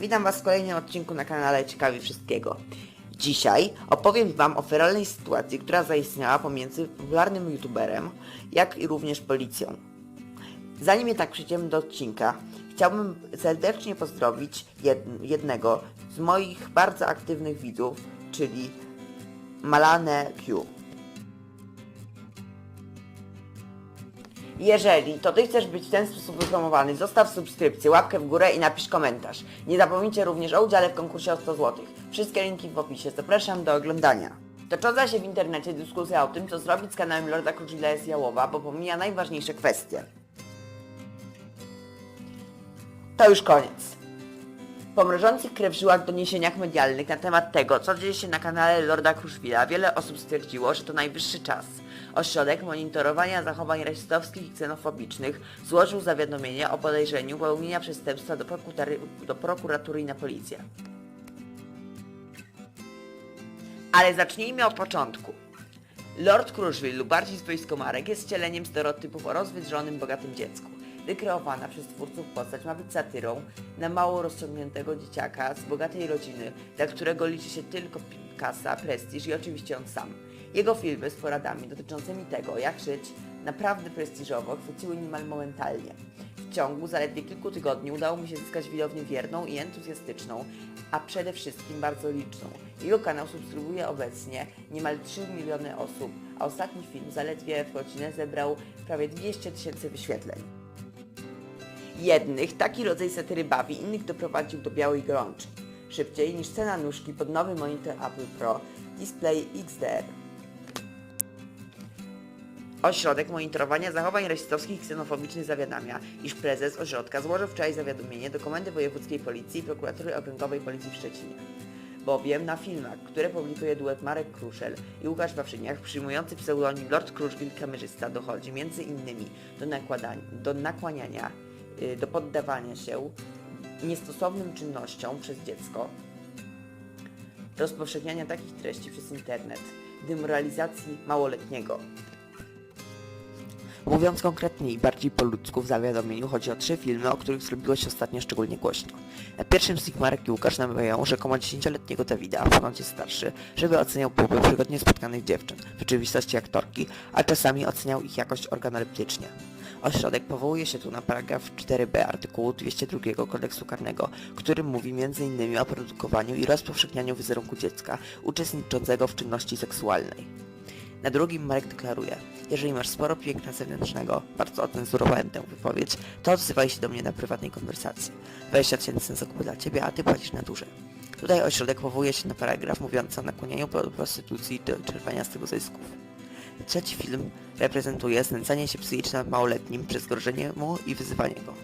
Witam Was w kolejnym odcinku na kanale Ciekawi Wszystkiego. Dzisiaj opowiem Wam o feralnej sytuacji, która zaistniała pomiędzy popularnym youtuberem, jak i również policją. Zanim jednak przejdziemy do odcinka, chciałbym serdecznie pozdrowić jed- jednego z moich bardzo aktywnych widzów, czyli Malanę Q. Jeżeli to Ty chcesz być w ten sposób wypromowany, zostaw subskrypcję, łapkę w górę i napisz komentarz. Nie zapomnijcie również o udziale w konkursie o 100 zł. Wszystkie linki w opisie. Zapraszam do oglądania. Tocząca się w internecie dyskusja o tym, co zrobić z kanałem Lorda Kruczila jest jałowa, bo pomija najważniejsze kwestie. To już koniec. Po mrożących krew żyłach doniesieniach medialnych na temat tego, co dzieje się na kanale Lorda Kruszwila, wiele osób stwierdziło, że to najwyższy czas. Ośrodek monitorowania zachowań rasistowskich i ksenofobicznych złożył zawiadomienie o podejrzeniu popełnienia przestępstwa do, do prokuratury i na policję. Ale zacznijmy od początku. Lord Kruszwil lub bardziej swojsko Marek jest wcieleniem stereotypów o rozwydrzonym, bogatym dziecku. Wykreowana przez twórców postać ma być satyrą na mało rozciągniętego dzieciaka z bogatej rodziny, dla którego liczy się tylko kasa, prestiż i oczywiście on sam. Jego filmy z poradami dotyczącymi tego, jak żyć naprawdę prestiżowo, chwyciły niemal momentalnie. W ciągu zaledwie kilku tygodni udało mu się zyskać widownię wierną i entuzjastyczną, a przede wszystkim bardzo liczną. Jego kanał subskrybuje obecnie niemal 3 miliony osób, a ostatni film zaledwie w godzinę zebrał prawie 200 tysięcy wyświetleń. Jednych taki rodzaj satyry bawi, innych doprowadził do białej gorączki. Szybciej niż cena nóżki pod nowy monitor Apple Pro Display XDR. Ośrodek Monitorowania Zachowań Rasistowskich i Ksenofobicznych zawiadamia, iż prezes ośrodka złożył wczoraj zawiadomienie do Komendy Wojewódzkiej Policji i Prokuratury Okręgowej Policji w Szczecinie. Bowiem na filmach, które publikuje duet Marek Kruszel i Łukasz Wawrzyniak, przyjmujący pseudonim Lord Kruszwil kamerzysta, dochodzi innymi do, do nakłaniania, do poddawania się niestosownym czynnościom przez dziecko, rozpowszechniania takich treści przez internet, demoralizacji małoletniego. Mówiąc konkretniej i bardziej po ludzku w zawiadomieniu chodzi o trzy filmy, o których zrobiło się ostatnio szczególnie głośno. Na pierwszym z nich Marek i Łukasz namawiają rzekomo 10-letniego Dawida, a ponoć starszy, żeby oceniał płody przygodnie spotkanych dziewczyn, w rzeczywistości aktorki, a czasami oceniał ich jakość organoleptycznie. Ośrodek powołuje się tu na paragraf 4b artykułu 202 kodeksu karnego, który mówi m.in. o produkowaniu i rozpowszechnianiu wizerunku dziecka uczestniczącego w czynności seksualnej. Na drugim Marek deklaruje, jeżeli masz sporo piękna zewnętrznego, bardzo ocenzurowałem tę wypowiedź, to odzywaj się do mnie na prywatnej konwersacji. 20 tysięcy zakupu dla ciebie, a ty płacisz na duże. Tutaj ośrodek powołuje się na paragraf mówiący o nakłanianiu prostytucji do czerpania z tego zysków. Trzeci film reprezentuje znęcanie się psychiczne nad małoletnim przez grożenie mu i wyzywanie go.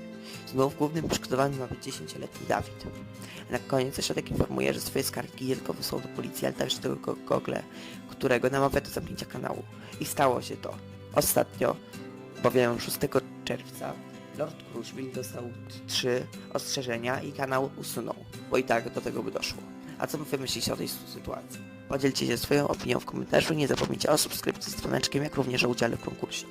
Znów głównym poszkodowanym ma być 10-letni Dawid. Na koniec ośrodek informuje, że swoje skargi nie tylko wysłał do policji, ale także do Go- Google, którego namawia do zamknięcia kanału. I stało się to. Ostatnio, bowiem 6 czerwca, Lord Kruszwil dostał trzy ostrzeżenia i kanał usunął, bo i tak do tego by doszło. A co wy myślicie o tej sy- sytuacji? Podzielcie się swoją opinią w komentarzu, nie zapomnijcie o subskrypcji z dzwoneczkiem, jak również o udziale w konkursie.